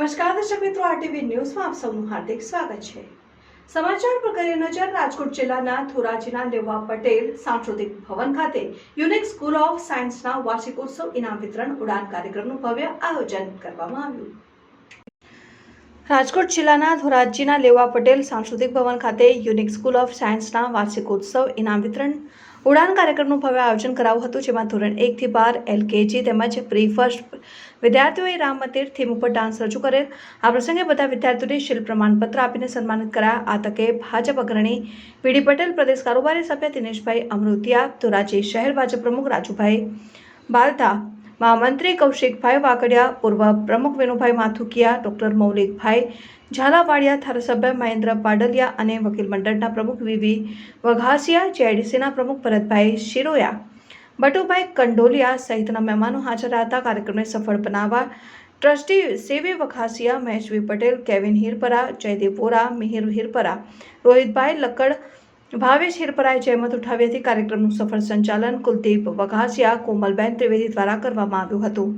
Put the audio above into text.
નમસ્કાર, દર્શક મિત્રો આરટીવી ન્યૂઝમાં આપ સૌનું હાર્દિક સ્વાગત છે. સમાચાર પર કરીએ નજર, રાજકોટ જિલ્લાના ધોરાજીના લેવા પટેલ સાંસ્કૃતિક ભવન ખાતે યુનિક સ્કૂલ ઓફ સાયન્સના વાર્ષિકોત્સવ ઇનામ વિતરણ ઉડાન કાર્યક્રમનું ભવ્ય આયોજન કરવામાં આવ્યું. રાજકોટ જિલ્લાના ધોરાજીના લેવા પટેલ સાંસ્કૃતિક ભવન ખાતે યુનિક સ્કૂલ ઓફ સાયન્સના વાર્ષિકોત્સવ ઇનામ વિતરણ ઉડાન કાર્યક્રમનું ભવ્ય આયોજન કરાયું હતું, જેમાં ધોરણ એકથી બાર એલકેજી તેમજ પ્રી ફર્સ્ટ વિદ્યાર્થીઓએ મંદિર થીમ ઉપર ડાન્સ રજૂ કરેલ આ પ્રસંગે બધા વિદ્યાર્થીઓને શિલ્પ પ્રમાણપત્ર આપીને સન્માનિત કરાયા. આ તકે ભાજપ અગ્રણી પીડી પટેલ, પ્રદેશ કારોબારી સભ્ય દિનેશભાઈ અમૃતિયા, ધોરાજી શહેર ભાજપ પ્રમુખ રાજુભાઈ બાલતા મહામંત્રી કૌશિકભાઈ વાકડિયા પૂર્વ પ્રમુખ વિનુભાઈ માથુકિયા, ડોક્ટર મૌલિકભાઈ ઝાલાવાડિયા, ધારાસભ્ય મહેન્દ્ર પાડલિયા અને વકીલ મંડળના પ્રમુખ વીવી વઘાસિયા જેઆઈડીસીના પ્રમુખ ભરતભાઈ શિરોયા, બટુભાઈ કંડોલિયા સહિતના મહેમાનો હાજર હતા. કાર્યક્રમને સફળ બનાવવા ટ્રસ્ટી સેવી વખાસિયા મહેશવી પટેલ, કેવિન હિરપરા, જયદેવ વોરા, મિહિર હિરપરા, રોહિતભાઈ લક્કડ ભાવેશ હિરપરાએ જહેમત ઉઠાવી હતી. કાર્યક્રમનું સફળ સંચાલન કુલદીપ વઘાસિયા, કોમલબેન ત્રિવેદી દ્વારા કરવામાં આવ્યું હતું.